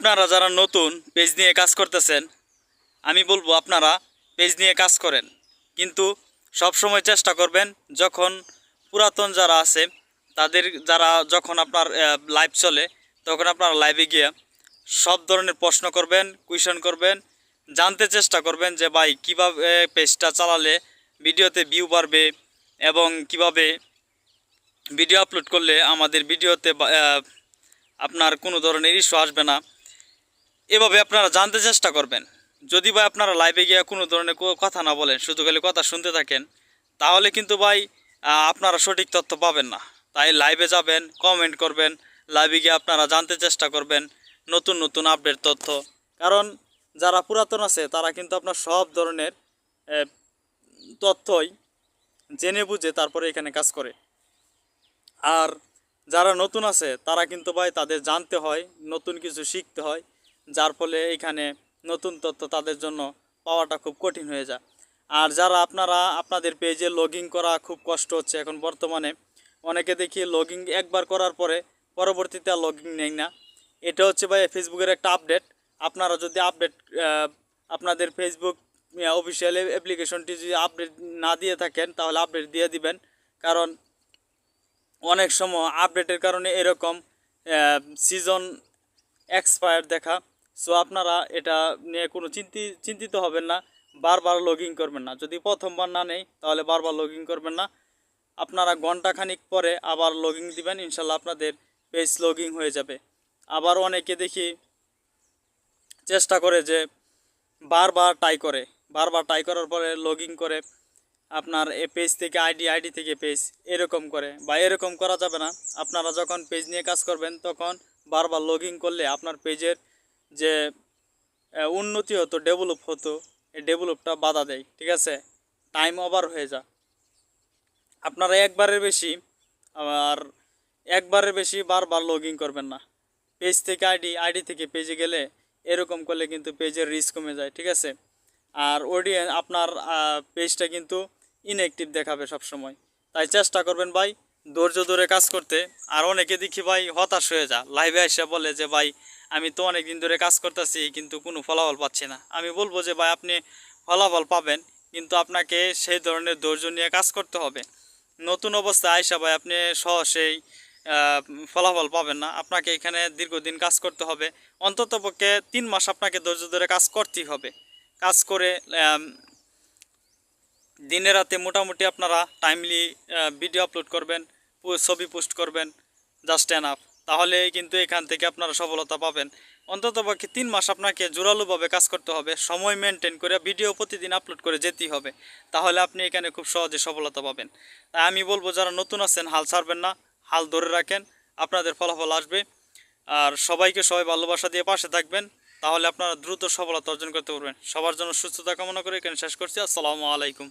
আপনারা যারা নতুন পেজ নিয়ে কাজ করতেছেন, আমি বলব আপনারা পেজ নিয়ে কাজ করেন। কিন্তু সব সময় চেষ্টা করবেন যখন পুরাতন যারা আছে, তাদের যারা যখন আপনার লাইভ চলে, তখন আপনার লাইভে গিয়ে সব ধরনের প্রশ্ন করবেন কুয়েশন করবেন, জানতে চেষ্টা করবেন যে ভাই, কীভাবে পেজটা চালালে ভিডিওতে ভিউ বাড়বে এবং কীভাবে ভিডিও আপলোড করলে আমাদের ভিডিওতে আপনার কোনো ধরনের ইস্যু আসবে না। এভাবে আপনারা জানতে চেষ্টা করবেন। যদি ভাই আপনারা লাইভে গিয়ে কোনো ধরনের কথা না বলেন, শুধু খালি কথা শুনতে থাকেন, তাহলে কিন্তু ভাই আপনারা সঠিক তথ্য পাবেন না। তাই লাইভে যাবেন কমেন্ট করবেন লাইভে গিয়ে আপনারা জানতে চেষ্টা করবেন নতুন নতুন আপডেট তথ্য। কারণ যারা পুরাতন আছে, তারা কিন্তু আপনার সব ধরনের তথ্যই জেনে বুঝে তারপরে এখানে কাজ করে। আর যারা নতুন আছে, তারা কিন্তু ভাই তাদের জানতে হয়, নতুন কিছু শিখতে হয়। যার ফলে এখানে নতুন তথ্য তাদের জন্য পাওয়াটা খুব কঠিন হয়ে যায়। আর যারা আপনারা আপনাদের পেজে লগইন করা খুব কষ্ট হচ্ছে এখন বর্তমানে, অনেকে দেখি লগইন একবার করার পরে পরবর্তীতে আর লগইন নেই না। এটা হচ্ছে ভাই ফেসবুকের একটা আপডেট আপনারা যদি আপডেট আপনাদের ফেসবুক অফিসিয়াল অ্যাপ্লিকেশনটি যদি আপডেট না দিয়ে থাকেন, তাহলে আপডেট দিয়ে দিবেন। কারণ অনেক সময় আপডেটের কারণে এরকম সিজন এক্সপায়ার দেখা। সো আপনারা এটা নিয়ে কোনো চিন্তি, চিন্তিত হবেন না। বারবার লগইন করবেন না। যদি প্রথমবার না নেই, তাহলে বারবার লগইন করবেন না। আপনারা ঘণ্টা খানিক পরে আবার লগইন দিবেন। ইনশাল্লাহ আপনাদের পেজ লগইন হয়ে যাবে। আবার অনেকে দেখি চেষ্টা করে যে বারবার টাই করে। বারবার ট্রাই করার পরে লগইন করে। আপনার এ পেজ থেকে আইডি আইডি থেকে পেজ এরকম করে। বা এরকম করা যাবে না। আপনারা যখন পেজ নিয়ে কাজ করবেন, তখন বারবার লগইন করলে আপনার পেজের যে উন্নতি হতো ডেভেলপ হতো, এই ডেভেলপটা বাধা দেয়, ঠিক আছে? টাইম ওভার হয়ে যা আপনারা একবারের বেশি আর একবারের বেশি বারবার লগইন করবেন না। পেজ থেকে আইডি আইডি থেকে পেজে গেলে এরকম করলে কিন্তু পেজের রিস্ক কমে যায়, ঠিক আছে? আর অডিয়েন্স আপনার পেজটা কিন্তু ইনঅ্যাক্টিভ দেখাবে সব সময় তাই চেষ্টা করবেন ভাই, ধৈর্য ধরে কাজ করতে। আর অনেকে দেখি ভাই হতাশ হয়ে যা লাইভে এসে বলে যে, ভাই আমি তো অনেক দিন ধরে কাজ করতেছি কিন্তু কোনো ফলাফল পাচ্ছি না। আমি বলব যে ভাই আপনি ফলাফল পাবেন কিন্তু আপনাকে সেই ধরনের ধৈর্য নিয়ে কাজ করতে হবে। নতুন অবস্থায় আইসা ভাই আপনি সহজেই আহ, ফলাফল পাবেন না। আপনাকে এখানে দীর্ঘদিন কাজ করতে হবে। অন্তত পক্ষে তিন মাস আপনাকে ধৈর্য ধরে কাজ করতেই হবে। কাজ করে দিনে রাতে মোটামুটি আপনারা টাইমলি ভিডিও আপলোড করবেন ছবি পোস্ট করবেন জাস্ট এনাফ তাহলে কিন্তু এখান থেকে আপনারা সফলতা পাবেন। অন্তত পক্ষে তিন মাস আপনাকে জোরালোভাবে কাজ করতে হবে, সময় মেনটেন করে ভিডিও প্রতিদিন আপলোড করে যেতেই হবে। তাহলে আপনি এখানে খুব সহজে সফলতা পাবেন। তাই আমি বলব, যারা নতুন আছেন, হাল ছাড়বেন না, হাল ধরে রাখেন, আপনাদের ফলাফল আসবে। আর সবাইকে সবাই ভালোবাসা দিয়ে পাশে থাকবেন, তাহলে আপনারা দ্রুত সফলতা অর্জন করতে পারবেন। সবার জন্য সুস্থতা কামনা করে এখানে শেষ করছি। আসসালামু আলাইকুম।